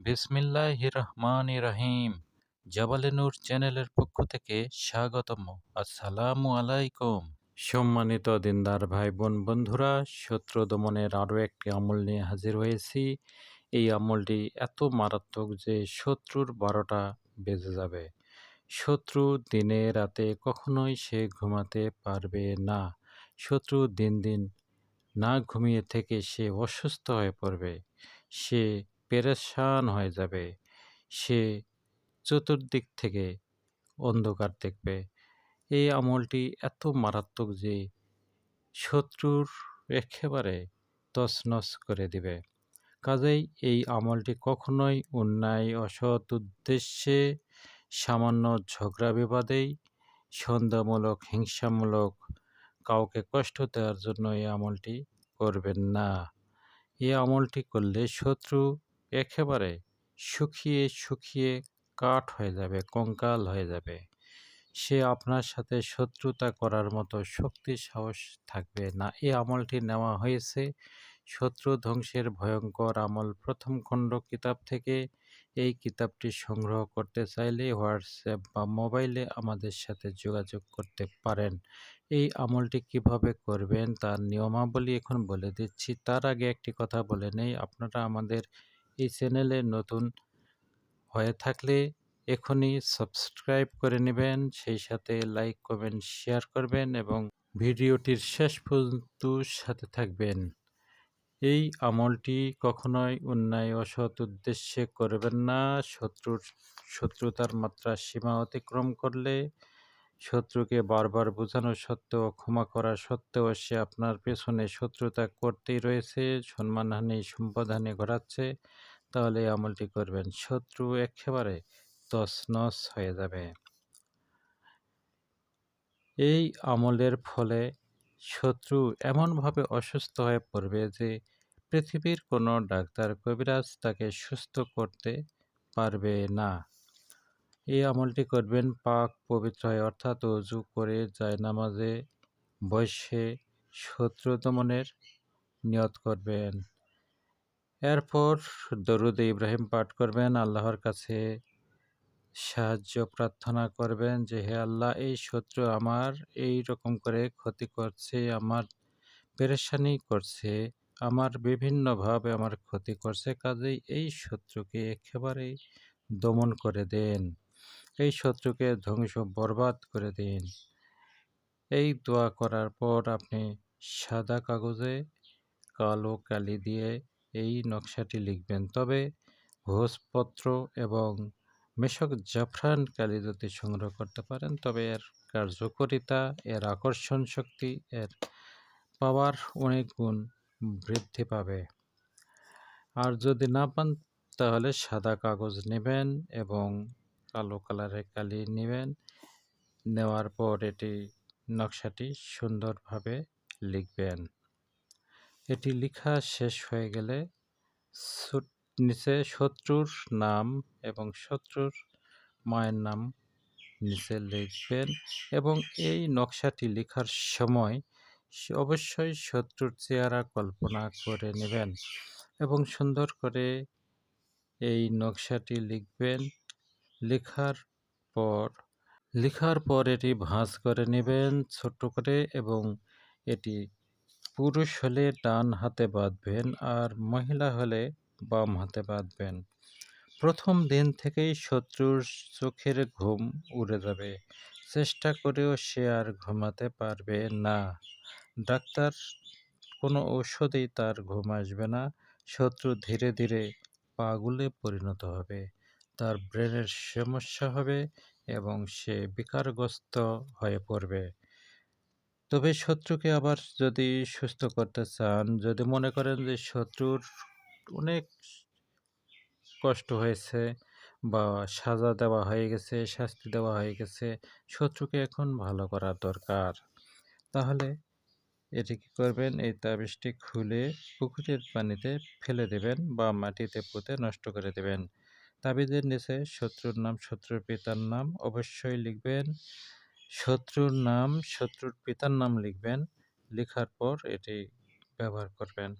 বিসমিল্লাহ রহমান রহিম জাবালে নূর চ্যানেলের পক্ষ থেকে স্বাগতম। আসসালামু আলাইকুম। সম্মানিত দিনদার ভাই বোন বন্ধুরা, শত্রু দমনের আরও একটি আমল নিয়ে হাজির হয়েছি। এই আমলটি এত মারাত্মক যে শত্রুর বারোটা বেজে যাবে। শত্রু দিনে রাতে কখনোই সে ঘুমাতে পারবে না। শত্রু দিন দিন না ঘুমিয়ে থেকে সে অসুস্থ হয়ে পড়বে। সে পেরেশান হয়ে যাবে। সে চতুর্দিক থেকে অন্ধকার দেখবে। এই আমলটি এত মারাত্মক যে শত্রুর একেবারে তছনছ করে দিবে। কাজেই এই আমলটি কখনোই অন্যায়, অসৎ উদ্দেশ্যে, সামান্য ঝগড়া বিবাদেই সন্ধ্যামূলক হিংসামূলক কাউকে কষ্ট দেওয়ার জন্য এই আমলটি করবেন না। এই আমলটি করলে শত্রু একেবারে শুকিয়ে শুকিয়ে কাঠ হয়ে যাবে, কঙ্কাল হয়ে যাবে। সে আপনার সাথে শত্রুতা করার মতো শক্তি, সাহস থাকবে না। এই আমলটি নেওয়া হয়েছে। শত্রু ধ্বংসের ভয়ঙ্কর আমল। প্রথম খণ্ড কিতাব থেকে এই কিতাবটি সংগ্রহ করতে চাইলে হোয়াটসঅ্যাপ বা মোবাইলে আমাদের সাথে যোগাযোগ করতে পারেন। এই আমলটি কীভাবে করবেন তার নিয়মাবলী এখন বলে দিচ্ছি। তার আগে একটি কথা বলে নেই। আপনারা আমাদের এই চ্যানেলে নতুন হয়ে থাকলে এখনই সাবস্ক্রাইব করে নেবেন, সেই সাথে লাইক, কমেন্ট, শেয়ার করবেন এবং ভিডিওটির শেষ পর্যন্ত সাথে থাকবেন। এই আমলটি কখনোই অন্যায়, অসৎ উদ্দেশ্যে করবেন না। শত্রুর, শত্রুতার মাত্রা সীমা অতিক্রম করলে শত্রুকে বারবার বোঝানো সত্ত্বেও, ক্ষমা করা সত্ত্বেও সে আপনার পেছনে শত্রুতা করতেই রয়েছে, সম্মানহানি, সম্পদহানি ঘটাচ্ছে। তাহলে আমলটি করবেন। শত্রু একেবারে তছনছ হয়ে যাবে। এই আমলের ফলে শত্রু এমনভাবে অসুস্থ হয়ে পড়বে যে পৃথিবীর কোনো ডাক্তার কবিরাজ তাকে সুস্থ করতে পারবে না। এই আমলটি করবেন পাক পবিত্র হয়, অর্থাৎ অজু করে যায় নামাজে বসে শত্রু দমনের নিয়ত করবেন। এরপর দরুদ ইব্রাহিম পাঠ করবেন, আল্লাহর কাছে সাহায্য প্রার্থনা করবেন যে, হে আল্লাহ, এই শত্রু আমার এই রকম করে ক্ষতি করছে, আমার পেরেশানি করছে, আমার বিভিন্নভাবে আমার ক্ষতি করছে, কাজেই এই শত্রুকে একেবারেই দমন করে দেন, এই শত্রুকে ধ্বংস বরবাদ করে দিন। এই দোয়া করার পর আপনি সাদা কাগজে কালো কালি দিয়ে এই নকশাটি লিখবেন। তবে ভোজপত্র এবং মেশক জাফরান কালি যদি সংগ্রহ করতে পারেন, তবে এর কার্যকরিতা, এর আকর্ষণ শক্তি, এর পাওয়ার অনেক গুণ বৃদ্ধি পাবে। আর যদি না পান, তাহলে সাদা কাগজ নেবেন এবং কালো কালারের কালি নেবেন। নেওয়ার পর এটি নকশাটি সুন্দরভাবে লিখবেন। এটি লেখা শেষ হয়ে গেলে নিচে শত্রুর নাম এবং শত্রুর মায়ের নাম নিচে লিখবেন এবং এই নকশাটি লেখার সময় অবশ্যই শত্রুর চেহারা কল্পনা করে নেবেন এবং সুন্দর করে এই নকশাটি লিখবেন। লেখার পর লেখার পর এটি ভাঁজ করে নেবেন ছোট করে এবং এটি পুরুষ হলে ডান হাতে বাঁধবেন আর মহিলা হলে বাম হাতে বাঁধবেন। প্রথম দিন থেকেই শত্রুর চোখের ঘুম উড়ে যাবে। চেষ্টা করেও সে আর ঘুমাতে পারবে না। ডাক্তার, কোনো ঔষধেই তার ঘুম আসবে না। শত্রু ধীরে ধীরে পাগুলে পরিণত হবে। তার ব্রেনের সমস্যা হবে এবং সে বিকারগ্রস্ত হয়ে পড়বে। তবে শত্রুকে আবার যদি সুস্থ করতে চান, যদি মনে করেন যে শত্রুর অনেক কষ্ট হয়েছে বা সাজা দেওয়া হয়ে গেছে, শাস্তি দেওয়া হয়ে গেছে, শত্রুকে এখন ভালো করা দরকার। তাহলে এটি কী করবেন? এই তাবিজটি খুলে পুকুরের পানিতে ফেলে দেবেন বা মাটিতে পুঁতে নষ্ট করে দেবেন। তাবিজের নিচে শত্রুর নাম, শত্রুর পিতার নাম অবশ্যই লিখবেন। শত্রুর নাম শত্রুর পিতার নাম লিখবেন। লেখার পর এটি ব্যবহার করবেন।